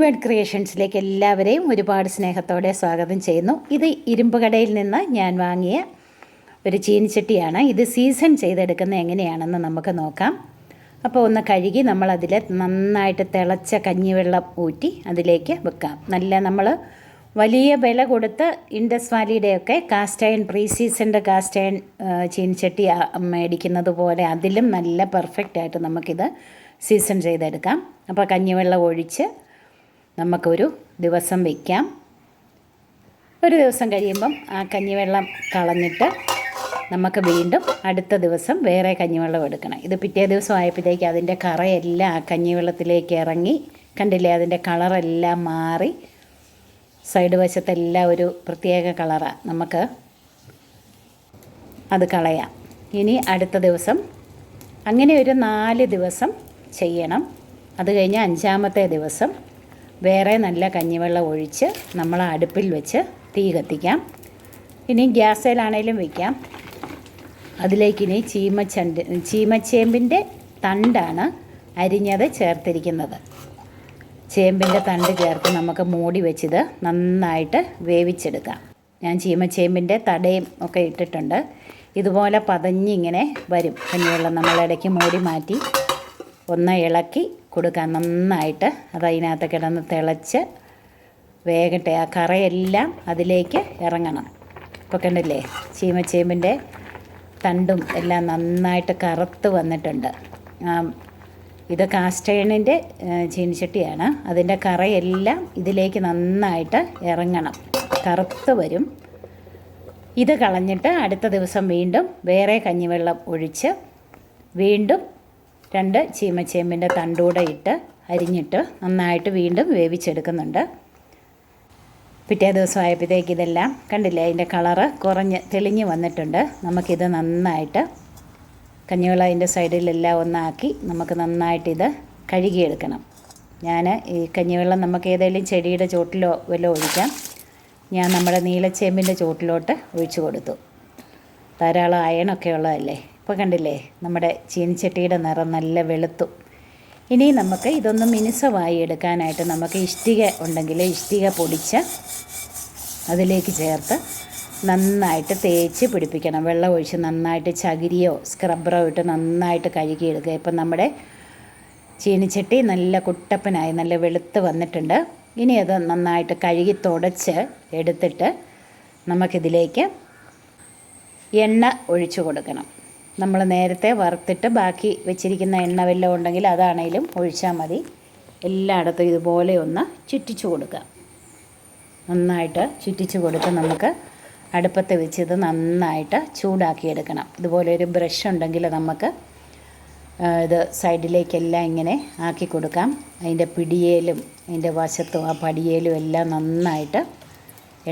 Bird ക്രിയേഷൻസിലേക്ക് എല്ലാവരെയും ഒരുപാട് സ്നേഹത്തോടെ സ്വാഗതം ചെയ്യുന്നു. ഇത് ഇരുമ്പ് കടയിൽ നിന്ന് ഞാൻ വാങ്ങിയ ഒരു ചീനിച്ചട്ടിയാണ്. ഇത് സീസൺ ചെയ്തെടുക്കുന്ന എങ്ങനെയാണെന്ന് നമുക്ക് നോക്കാം. അപ്പോൾ ഒന്ന് കഴുകി നമ്മളതിൽ നന്നായിട്ട് തിളച്ച കഞ്ഞിവെള്ളം ഊറ്റി അതിലേക്ക് വെക്കാം. നല്ല നമ്മൾ വലിയ വില കൊടുത്ത് Indus വാലിയുടെയൊക്കെ cast iron pre seasoned cast iron ചീനിച്ചട്ടി മേടിക്കുന്നത് പോലെ അതിലും നല്ല പെർഫെക്റ്റ് ആയിട്ട് നമുക്കിത് സീസൺ ചെയ്തെടുക്കാം. അപ്പോൾ കഞ്ഞിവെള്ളം ഒഴിച്ച് നമുക്കൊരു ദിവസം വയ്ക്കാം ഒരു ദിവസം കഴിയുമ്പം ആ കഞ്ഞിവെള്ളം കളഞ്ഞിട്ട് നമുക്ക് വീണ്ടും അടുത്ത ദിവസം വേറെ കഞ്ഞിവെള്ളം എടുക്കണം. ഇത് പിറ്റേ ദിവസം ആയപ്പോഴത്തേക്ക് അതിന്റെ കറയെല്ലാം ആ കഞ്ഞിവെള്ളത്തിലേക്ക് ഇറങ്ങി കണ്ടില്ലേ? അതിന്റെ കളറെല്ലാം മാറി. സൈഡ് വശത്തെല്ലാം ഒരു പ്രത്യേക കളറാണ് നമുക്ക് അത് കളയാം. ഇനി അടുത്ത ദിവസം അങ്ങനെ ഒരു നാല് ദിവസം ചെയ്യണം. അത് കഴിഞ്ഞ് അഞ്ചാമത്തെ ദിവസം വേറെ നല്ല കഞ്ഞിവെള്ളം ഒഴിച്ച് നമ്മൾ അടുപ്പിൽ വെച്ച് തീ കത്തിക്കാം. ഇനി ഗ്യാസേലാണേലും വയ്ക്കാം അതിലേക്കിനി ചീമച്ചണ്ട് ചീമച്ചേമ്പിന്റെ തണ്ടാണ് അരിഞ്ഞത് ചേർത്തിരിക്കുന്നത്. ചേമ്പിന്റെ തണ്ട് ചേർത്ത് നമുക്ക് മൂടി വെച്ചിത് നന്നായിട്ട് വേവിച്ചെടുക്കാം. ഞാൻ ചീമച്ചേമ്പിന്റെ തടയും ഒക്കെ ഇട്ടിട്ടുണ്ട്. ഇതുപോലെ പതഞ്ഞിങ്ങനെ വരും. കഞ്ഞിവെള്ളം നമ്മളിടയ്ക്ക് മൂടി മാറ്റി ഒന്ന് ഇളക്കി കൊടുക്കാം നന്നായിട്ട് അത് അതിനകത്ത് കിടന്ന് തിളച്ച് വേഗട്ടെ ആ കറയെല്ലാം അതിലേക്ക് ഇറങ്ങണം. ഇപ്പോൾ കണ്ടില്ലേ ചീമച്ചേമ്പിന്റെ തണ്ടും എല്ലാം നന്നായിട്ട് കറുത്ത് വന്നിട്ടുണ്ട്. ഇത് കാസ്റ്റേണിന്റെ ചീനിച്ചട്ടിയാണ് അതിന്റെ കറയെല്ലാം ഇതിലേക്ക് നന്നായിട്ട് ഇറങ്ങണം. കറുത്ത് വരും. ഇത് കളഞ്ഞിട്ട് അടുത്ത ദിവസം വീണ്ടും വേറെ കഞ്ഞിവെള്ളം ഒഴിച്ച് വീണ്ടും രണ്ട് ചീമച്ചേമ്പിന്റെ തണ്ടൂടെ ഇട്ട് അരിഞ്ഞിട്ട് നന്നായിട്ട് വീണ്ടും വേവിച്ചെടുക്കുന്നുണ്ട്. പിറ്റേ ദിവസം ആയപ്പോഴത്തേക്ക് ഇതെല്ലാം കണ്ടില്ലേ അതിന്റെ കളറ് കുറഞ്ഞ് തെളിഞ്ഞ് വന്നിട്ടുണ്ട്. നമുക്കിത് നന്നായിട്ട് കഞ്ഞിവെള്ളം അതിന്റെ സൈഡിലെല്ലാം ഒന്നാക്കി നമുക്ക് നന്നായിട്ട് ഇത് കഴുകിയെടുക്കണം. ഞാൻ ഈ കഞ്ഞിവെള്ളം നമുക്ക് ഏതെങ്കിലും ചെടിയുടെ ചോട്ടിലോ വല്ലതും ഒഴിക്കാം. ഞാൻ നമ്മുടെ നീലച്ചേമ്പിന്റെ ചോട്ടിലോട്ട് ഒഴിച്ചു കൊടുത്തു. ധാരാളം അയണൊക്കെ ഉള്ളതല്ലേ? ഇപ്പോൾ കണ്ടില്ലേ? നമ്മുടെ ചീനിച്ചട്ടിയുടെ നിറം നല്ല വെളുത്തു. ഇനി നമുക്ക് ഇതൊന്ന് മിനുസമായി എടുക്കാനായിട്ട് നമുക്ക് ഇഷ്ടിക ഉണ്ടെങ്കിൽ ഇഷ്ടിക പൊടിച്ച് അതിലേക്ക് ചേർത്ത് നന്നായിട്ട് തേച്ച് പിടിപ്പിക്കണം. വെള്ളം ഒഴിച്ച് നന്നായിട്ട് ചകിരിയോ സ്ക്രബ്ബറോ ഇട്ട് നന്നായിട്ട് കഴുകിയെടുക്കുക. ഇപ്പം നമ്മുടെ ചീനിച്ചട്ടി നല്ല കുട്ടപ്പനായി നല്ല വെളുത്ത് വന്നിട്ടുണ്ട്. ഇനി അത് നന്നായിട്ട് കഴുകി തുടച്ച് എടുത്തിട്ട് നമുക്കിതിലേക്ക് എണ്ണ ഒഴിച്ചു കൊടുക്കണം. നമ്മൾ നേരത്തെ വറുത്തിട്ട് ബാക്കി വെച്ചിരിക്കുന്ന എണ്ണ വല്ലതും ഉണ്ടെങ്കിൽ അതാണേലും ഒഴിച്ചാൽ മതി. എല്ലായിടത്തും ഇതുപോലെ ഒന്ന് ചുറ്റിച്ചു കൊടുക്കുക. നന്നായിട്ട് ചുറ്റിച്ചു കൊടുത്ത് നമുക്ക് അടുപ്പത്ത് വെച്ച് ഇത് നന്നായിട്ട് ചൂടാക്കിയെടുക്കണം. ഇതുപോലെ ഒരു ബ്രഷ് ഉണ്ടെങ്കിൽ നമുക്ക് ഇത് സൈഡിലേക്കെല്ലാം ഇങ്ങനെ ആക്കി കൊടുക്കാം. അതിന്റെ പിടിയേലും അതിന്റെ വശത്തും ആ പടിയേലും എല്ലാം നന്നായിട്ട്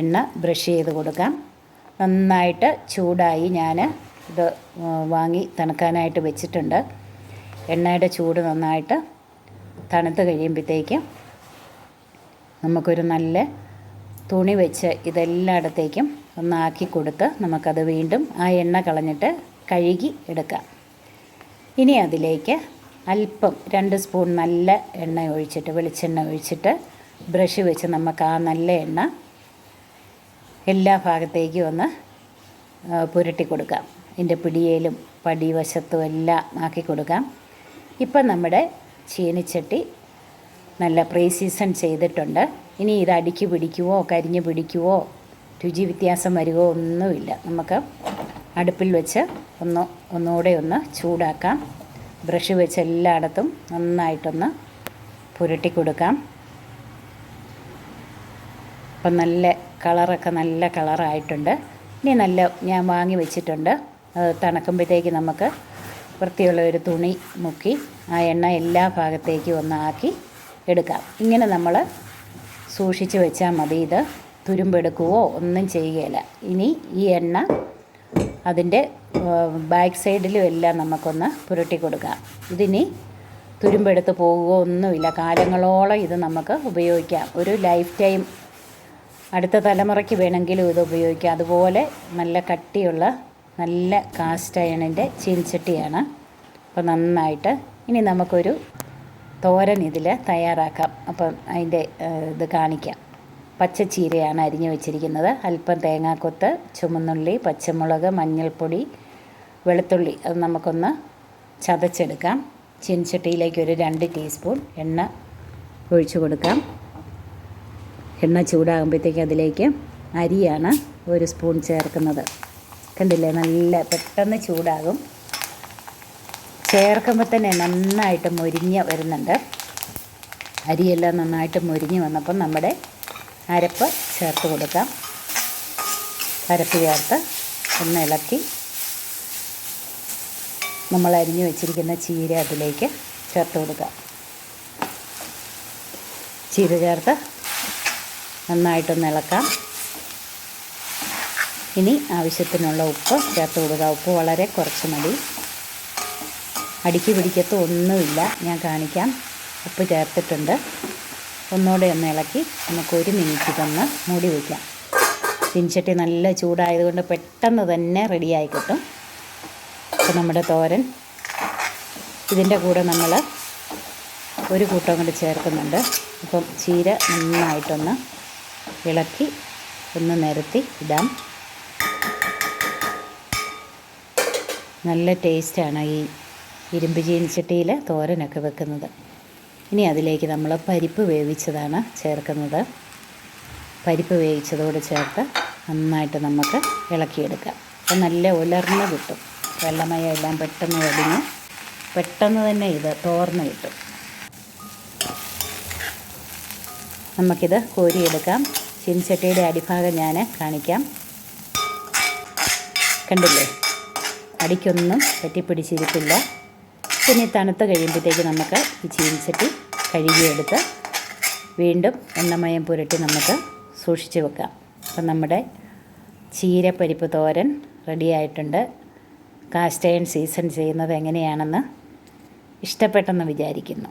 എണ്ണ ബ്രഷ് ചെയ്ത് കൊടുക്കാം. നന്നായിട്ട് ചൂടായി ഞാൻ ഇത് വാങ്ങി തണുക്കാനായിട്ട് വെച്ചിട്ടുണ്ട്. എണ്ണയുടെ ചൂട് നന്നായിട്ട് തണുത്ത് കഴിയുമ്പോഴത്തേക്കും നമുക്കൊരു നല്ല തുണി വെച്ച് ഇതെല്ലായിടത്തേക്കും ഒന്നാക്കി കൊടുത്ത് നമുക്കത് വീണ്ടും ആ എണ്ണ കളഞ്ഞിട്ട് കഴുകി എടുക്കാം. ഇനി അതിലേക്ക് അല്പം രണ്ട് സ്പൂൺ നല്ല എണ്ണ ഒഴിച്ചിട്ട് വെളിച്ചെണ്ണ ഒഴിച്ചിട്ട് ബ്രഷ് വെച്ച് നമുക്ക് ആ നല്ല എണ്ണ എല്ലാ ഭാഗത്തേക്കും ഒന്ന് പുരട്ടി കൊടുക്കാം. ഇതിന്റെ പിടിയേലും പടിവശത്തും എല്ലാം ആക്കി കൊടുക്കാം. ഇപ്പം നമ്മുടെ ചീനിച്ചട്ടി നല്ല പ്രീ സീസൺ ചെയ്തിട്ടുണ്ട്. ഇനി ഇത് അടുക്കി പിടിക്കുവോ കരിഞ്ഞ് പിടിക്കുവോ രുചി വ്യത്യാസം വരുവോ ഒന്നുമില്ല. നമുക്ക് അടുപ്പിൽ വെച്ച് ഒന്ന് ഒന്നുകൂടെ ഒന്ന് ചൂടാക്കാം. ബ്രഷ് വെച്ച് എല്ലായിടത്തും നന്നായിട്ടൊന്ന് പുരട്ടി കൊടുക്കാം. അപ്പം നല്ല കളറൊക്കെ നല്ല കളറായിട്ടുണ്ട്. ഇനി നല്ല ഞാൻ വാങ്ങി വെച്ചിട്ടുണ്ട്. തണുക്കുമ്പോഴത്തേക്ക് നമുക്ക് വൃത്തിയുള്ള ഒരു തുണി മുക്കി ആ എണ്ണ എല്ലാ ഭാഗത്തേക്കും ഒന്നാക്കി എടുക്കാം. ഇങ്ങനെ നമ്മൾ സൂക്ഷിച്ച് വെച്ചാൽ മതി. ഇത് തുരുമ്പെടുക്കുകയോ ഒന്നും ചെയ്യുകയില്ല. ഇനി ഈ എണ്ണ അതിന്റെ ബാക്ക് സൈഡിലും എല്ലാം നമുക്കൊന്ന് പുരട്ടി കൊടുക്കാം. ഇതിനി തുരുമ്പെടുത്ത് പോകുകയോ ഒന്നുമില്ല. കാലങ്ങളോളം ഇത് നമുക്ക് ഉപയോഗിക്കാം. ഒരു ലൈഫ് ടൈം അടുത്ത തലമുറയ്ക്ക് വേണമെങ്കിലും ഇത് ഉപയോഗിക്കാം. അതുപോലെ നല്ല കട്ടിയുള്ള നല്ല കാസ്റ്റ് അയണിന്റെ ചീനിച്ചട്ടിയാണ്. അപ്പോൾ നന്നായിട്ട് ഇനി നമുക്കൊരു തോരൻ ഇതിൽ തയ്യാറാക്കാം. അപ്പം അതിന്റെ ഇത് കാണിക്കാം. പച്ചച്ചീരയാണ് അരിഞ്ഞു വെച്ചിരിക്കുന്നത്. അല്പം തേങ്ങാക്കൊത്ത് ചുമന്നുള്ളി പച്ചമുളക് മഞ്ഞൾപ്പൊടി വെളുത്തുള്ളി അത് നമുക്കൊന്ന് ചതച്ചെടുക്കാം. ചീനിച്ചട്ടിയിലേക്ക് ഒരു രണ്ട് ടീസ്പൂൺ എണ്ണ ഒഴിച്ചു കൊടുക്കാം. എണ്ണ ചൂടാകുമ്പോഴത്തേക്ക് അതിലേക്ക് അരിയാണ് ഒരു സ്പൂൺ ചേർക്കുന്നത്. കണ്ടില്ലേ? നല്ല പെട്ടെന്ന് ചൂടാകും. ചേർക്കുമ്പോൾ തന്നെ നന്നായിട്ട് മുരിഞ്ഞ് വരുന്നുണ്ട്. അരിയെല്ലാം നന്നായിട്ട് മുരിഞ്ഞ് വന്നപ്പം നമ്മുടെ അരപ്പ് ചേർത്ത് കൊടുക്കാം. അരപ്പ് ചേർത്ത് ഒന്ന് ഇളക്കി നമ്മൾ അരിഞ്ഞു വെച്ചിരിക്കുന്ന ചീര അതിലേക്ക് ചേർത്ത് കൊടുക്കാം. ചീര ചേർത്ത് നന്നായിട്ടൊന്ന് ഇളക്കാം. ഇനി ആവശ്യത്തിനുള്ള ഉപ്പ് ചേർത്ത് കൊടുക്കുക. ഉപ്പ് വളരെ കുറച്ച് മതി. അടുക്കി പിടിക്കത്ത് ഒന്നുമില്ല. ഞാൻ കാണിക്കാം. ഉപ്പ് ചേർത്തിട്ടുണ്ട്. ഒന്നുകൂടെ ഒന്ന് ഇളക്കി നമുക്ക് ഒരു മിനിറ്റ് തന്ന് മൂടി വയ്ക്കാം ചീനിച്ചട്ടി നല്ല ചൂടായതുകൊണ്ട് പെട്ടെന്ന് തന്നെ റെഡിയായി കിട്ടും. അപ്പോൾ നമ്മുടെ തോരൻ. ഇതിന്റെ കൂടെ നമ്മൾ ഒരു കൂട്ടം കൂടി ചേർക്കുന്നുണ്ട്. അപ്പം ചീര നന്നായിട്ടൊന്ന് ഇളക്കി ഒന്ന് നിരത്തി ഇടാം. നല്ല ടേസ്റ്റാണ് ഈ ഇരുമ്പ് ചീനിച്ചട്ടിയിൽ തോരനൊക്കെ വെക്കുന്നത്. ഇനി അതിലേക്ക് നമ്മൾ പരിപ്പ് വേവിച്ചതാണ് ചേർക്കുന്നത്. പരിപ്പ് വേവിച്ചതോട് ചേർത്ത് നന്നായിട്ട് നമുക്ക് ഇളക്കിയെടുക്കാം. അപ്പം നല്ല ഉലർന്ന് കിട്ടും. വെള്ളമയ എല്ലാം പെട്ടെന്ന് വലിഞ്ഞ് പെട്ടെന്ന് തന്നെ ഇത് തോർന്ന് കിട്ടും. നമുക്കിത് കോരിയെടുക്കാം. ചീനിച്ചട്ടിയുടെ അടിഭാഗം ഞാൻ കാണിക്കാം. കണ്ടില്ലേ? അടിക്കൊന്നും പറ്റിപ്പിടിച്ചിരിക്കില്ല. പിന്നെ തണുത്ത് കഴിയുമ്പോഴത്തേക്ക് നമുക്ക് ഈ ചീനിച്ചട്ടി കഴുകിയെടുത്ത് വീണ്ടും എണ്ണമയം പുരട്ടി നമുക്ക് സൂക്ഷിച്ച് വെക്കാം. അപ്പം നമ്മുടെ ചീരപ്പരിപ്പ് തോരൻ റെഡിയായിട്ടുണ്ട്. കാസ്റ്റ് അയൺ സീസൺ ചെയ്യുന്നത് എങ്ങനെയാണെന്ന് ഇഷ്ടപ്പെട്ടെന്ന് വിചാരിക്കുന്നു.